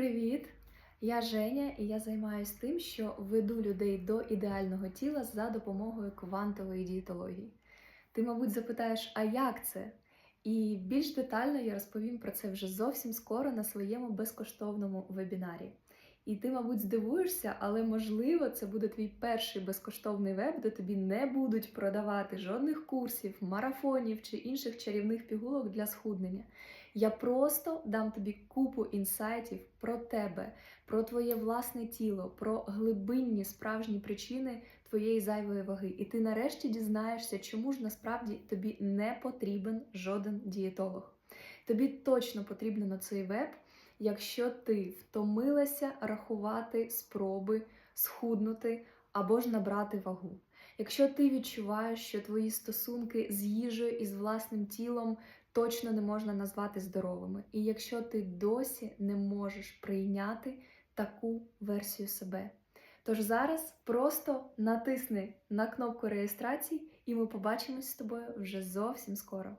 Привіт! Я Женя, і я займаюся тим, що веду людей до ідеального тіла за допомогою квантової дієтології. Ти, мабуть, запитаєш, а як це? І більш детально я розповім про це вже зовсім скоро на своєму безкоштовному вебінарі. І ти, мабуть, здивуєшся, але можливо це буде твій перший безкоштовний веб, де тобі не будуть продавати жодних курсів, марафонів чи інших чарівних пігулок для схуднення. Я просто дам тобі купу інсайтів про тебе, про твоє власне тіло, про глибинні справжні причини твоєї зайвої ваги. І ти нарешті дізнаєшся, чому ж насправді тобі не потрібен жоден дієтолог. Тобі точно потрібно на цей веб, якщо ти втомилася рахувати спроби схуднути або ж набрати вагу. Якщо ти відчуваєш, що твої стосунки з їжею і з власним тілом точно не можна назвати здоровими, і якщо ти досі не можеш прийняти таку версію себе. Тож зараз просто натисни на кнопку реєстрації, і ми побачимось з тобою вже зовсім скоро.